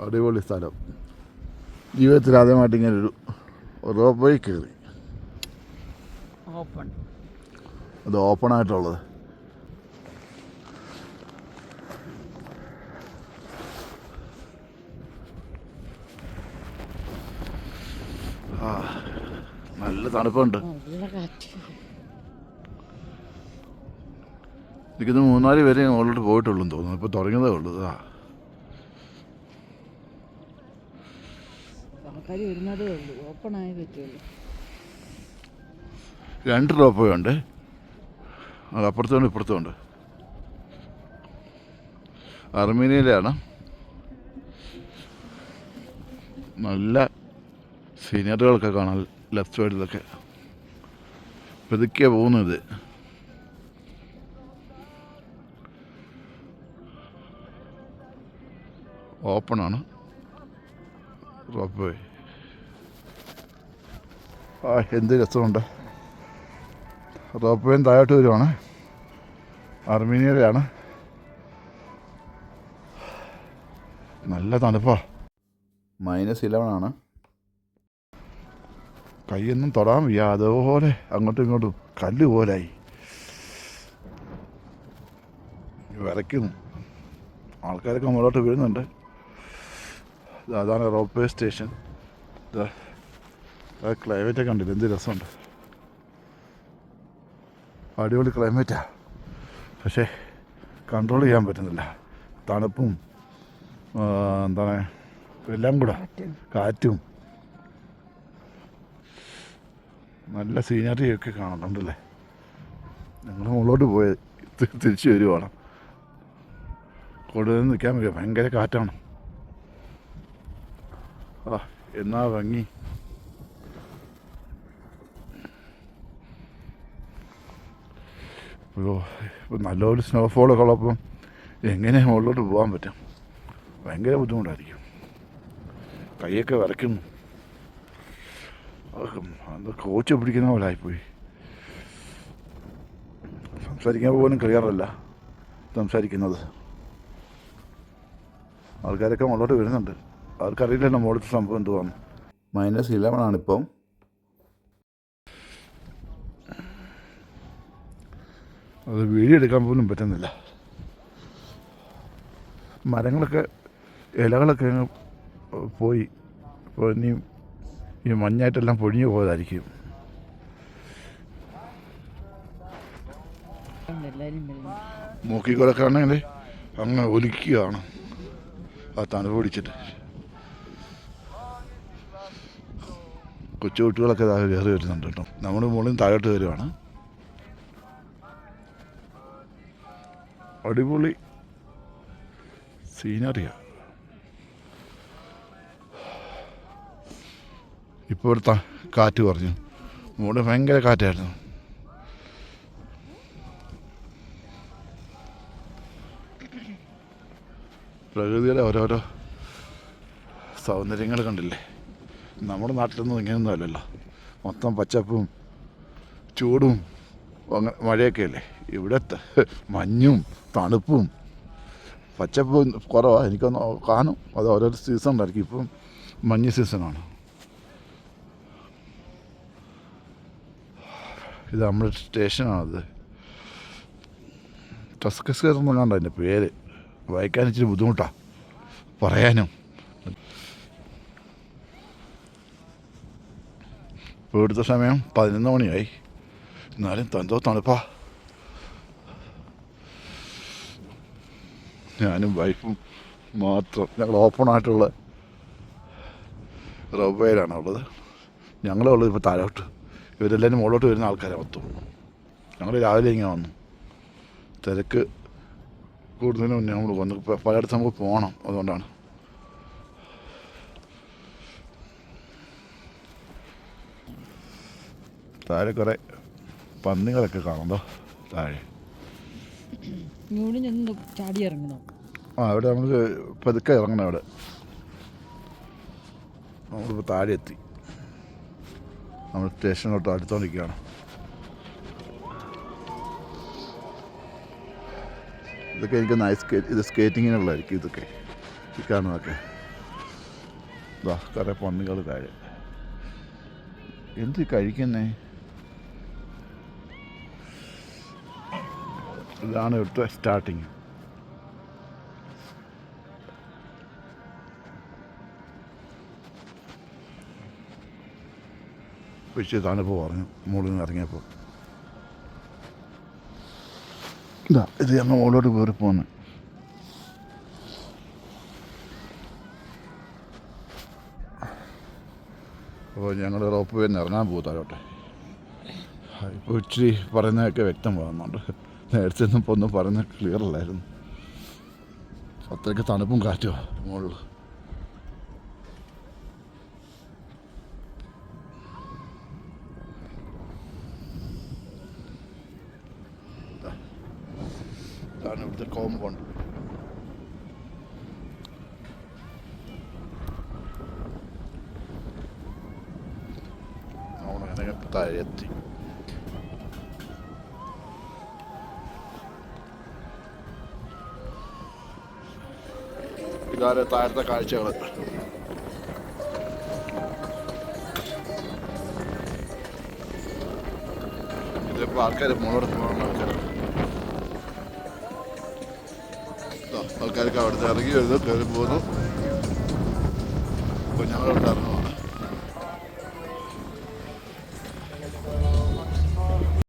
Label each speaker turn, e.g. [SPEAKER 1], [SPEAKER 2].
[SPEAKER 1] അടിപൊളി സ്ഥലം. ജീവിതത്തിൽ ആദ്യമായിട്ട് ഇങ്ങനെ ഒരു റോപ്പ് വഴി കയറി.
[SPEAKER 2] ഓപ്പൺ
[SPEAKER 1] അത് ഓപ്പൺ ആയിട്ടുള്ളത്. ആ നല്ല തണുപ്പുണ്ട്. എനിക്കിത് മൂന്നാൽ പേരെ മുകളിലോട്ട് പോയിട്ടുള്ളൂ എന്ന് തോന്നുന്നു. ഇപ്പോൾ തുടങ്ങിയതേ ഉള്ളൂ. ആ.
[SPEAKER 2] ആൾക്കാർ വരുന്നതേ ഉള്ളൂ. ആയി പറ്റുള്ളൂ.
[SPEAKER 1] രണ്ട് റോപ്പ് ഉണ്ട് അത് അപ്പുറത്തുണ്ട് ഇപ്പുറത്തുണ്ട് അർമീനിയയിലാണ്. നല്ല സീനിയറുകളൊക്കെ കാണാൻ ലെഫ്റ്റ് സൈഡിലൊക്കെ പതുക്കെ പോകുന്നത്. ഓപ്പണാണ് വേ ആ എന്ത് രസമുണ്ട്. റോപ്പ് താഴോട്ട് വരുവാണ്. അർമീനിയയിലാണ്. നല്ല തണുപ്പാ. മൈനസ് ഇലവൻ ആണ്. കൈയൊന്നും തൊടാൻ വയ്യ. അതുപോലെ അങ്ങോട്ടും ഇങ്ങോട്ടും കല്ല് പോലായി. വിറയ്ക്കുന്നു. ആൾക്കാരൊക്കെ മുന്നോട്ട് വീഴുന്നുണ്ട്. അതാണ് റോപ്പ് വേ സ്റ്റേഷൻ. ക്ലൈമറ്റ് ഒക്കെ ക്ലൈമറ്റൊക്കെ കണ്ടില്ല? എന്ത് രസമുണ്ട്. അടിപൊളി ക്ലൈമറ്റാ പക്ഷേ കൺട്രോൾ ചെയ്യാൻ പറ്റുന്നില്ല. തണുപ്പും എന്താണ് എല്ലാം കൂടെ. കാറ്റും. നല്ല സീനറി ഒക്കെ കാണുന്നുണ്ടല്ലേ? ഞങ്ങൾ മുകളിലോട്ട് പോയത് തിരിച്ചു വരുവാണ്. കൂടുതൽ നിൽക്കാൻ പറ്റുക ഭയങ്കര കാറ്റാണ്. ആ എന്നാ ഭംഗി. ഇപ്പം നല്ലൊരു സ്നോഫോളൊക്കെ ഉള്ളപ്പം എങ്ങനെ മുകളിലോട്ട് പോകാൻ പറ്റും? ഭയങ്കര ബുദ്ധിമുട്ടായിരിക്കും. കൈയൊക്കെ വരയ്ക്കുന്നു അത് കോച്ച് പിടിക്കുന്ന പോലെ ആയിപ്പോയി. സംസാരിക്കാൻ പോലും ക്ലിയറല്ല സംസാരിക്കുന്നത്. ആൾക്കാരൊക്കെ മുകളിലോട്ട് വരുന്നുണ്ട്. ആൾക്കറിയില്ലല്ലോ മുകളിലത്തെ സംഭവം എന്തുവാണ് മൈനസ് ഇലവൺ ആണിപ്പം. അത് വീഡിയോ എടുക്കാൻ പോലും പറ്റുന്നില്ല. മരങ്ങളൊക്കെ ഇലകളൊക്കെ പോയി. ഇപ്പോൾ ഇനിയും ഈ മഞ്ഞായിട്ടെല്ലാം പൊഴിഞ്ഞു പോയതായിരിക്കും.
[SPEAKER 2] അങ്ങനെ
[SPEAKER 1] മൂക്കിക്കൂടൊക്കെ ആണെങ്കിൽ അങ്ങ് ഒലിക്കുകയാണ്. ആ തണുപ്പ് പിടിച്ചിട്ട് കൊച്ചു കുട്ടികളൊക്കെ താഴെ കയറി വരുന്നുണ്ട് കേട്ടോ. നമ്മൾ മുകളിൽ താഴോട്ട് വരുവാണ് അടിപൊളി സീനറിയ. ഇപ്പോൾ ഒരു കാറ്റ് കുറഞ്ഞു. മുകളിൽ ഭയങ്കര കാറ്റായിരുന്നു. പ്രകൃതിയുടെ ഓരോരോ സൗന്ദര്യങ്ങൾ കണ്ടില്ലേ? നമ്മുടെ നാട്ടിലൊന്നും ഇങ്ങനെയൊന്നും അല്ലല്ലോ. മൊത്തം പച്ചപ്പും ചൂടും അങ്ങനെ മഴയൊക്കെ അല്ലേ ഇവിടെ മഞ്ഞും തണുപ്പും പച്ചപ്പ് കുറവാണ് എനിക്കൊന്ന് കാണും. അത് ഓരോ സീസൺ ഉണ്ടായിരിക്കും. ഇപ്പം മഞ്ഞ് സീസണാണ്. ഇത് നമ്മുടെ സ്റ്റേഷനാണത് ടസ്കസ്കർ എന്നല്ലാണ്ട് അതിന്റെ പേര്. വായിക്കാൻ ഇച്ചിരി ബുദ്ധിമുട്ടാണ് പറയാനും. ഇപ്പോൾ ഇവിടുത്തെ സമയം പതിനൊന്ന് മണിയായി. എന്നാലും തന്തോ തണുപ്പാ. ഞാനും വൈഫും മാത്രം ഞങ്ങൾ ഓപ്പണായിട്ടുള്ള റവയിലാണ് ഉള്ളത്. ഞങ്ങളെ ഉള്ളത് ഇപ്പോൾ താഴോട്ട്. ഇവരെല്ലാവരും മുകളിലോട്ട് വരുന്ന ആൾക്കാരെ മൊത്തം. ഞങ്ങൾ രാവിലെ ഇങ്ങനെ വന്നു. തിരക്ക് കൂടുന്നതിന് മുന്നേ നമ്മൾ വന്നു പലയിടത്തും നമുക്ക് പോകണം. അതുകൊണ്ടാണ്. താഴെ കുറേ പന്നികളൊക്കെ കാണുന്നോ താഴെ.
[SPEAKER 2] ഇവിടെ ചാടി ഇറങ്ങണം
[SPEAKER 1] ആ അവിടെ നമുക്ക് പതുക്കെ ഇറങ്ങണം അവിടെ. നമ്മളിപ്പോൾ താഴെ എത്തി. നമ്മൾ സ്റ്റേഷനിലോട്ട് അടുത്തോണ്ടിരിക്കുകയാണ്. ഇതൊക്കെ എനിക്ക് നൈസ് ഇത് സ്കേറ്റിങ്ങിനുള്ളതായിരിക്കും ഇതൊക്കെ ഈ കാണുന്നതൊക്കെ. ഇതാ കുറേ പന്നികൾ താഴെ. എന്ത് കഴിക്കുന്നേ? ഇതാണ് ഇവിടുത്തെ സ്റ്റാർട്ടിങ് പക്ഷേ തണുപ്പ് പറഞ്ഞു. മുകളിൽ നിന്ന് ഇറങ്ങിയപ്പോൾ ഇതാ ഇത് ഞങ്ങൾ മുകളിലോട്ട് കയറി പോകുന്നു അപ്പോൾ ഞങ്ങൾ റോപ്പ് വേന്ന് ഇറങ്ങാൻ പോകും താഴോട്ടെ. ഇപ്പോൾ ഇച്ചിരി പറയുന്നതൊക്കെ വ്യക്തമാകുന്നുണ്ട് നേരത്തെ ഇപ്പോൾ ഒന്നും പറയുന്ന ക്ലിയർ അല്ലായിരുന്നു. അത്രയ്ക്ക് തണുപ്പും കാറ്റോ മുകളിൽ ഇതാണ് ഇവിടുത്തെ കോമ്പൗണ്ട് എത്തി. ഇതാണ് താഴത്തെ കാഴ്ചകൾ. ഇതിപ്പോൾ ആൾക്കാർ മുകളോട്ട് പോകാനുള്ള ആൾക്കാർ ആൾക്കാർക്ക് അവിടുത്തെ ഇറങ്ങി വരുന്നു കയറി പോകുന്നു. അപ്പോൾ ഞങ്ങളവിടെ ഇറങ്ങുന്നു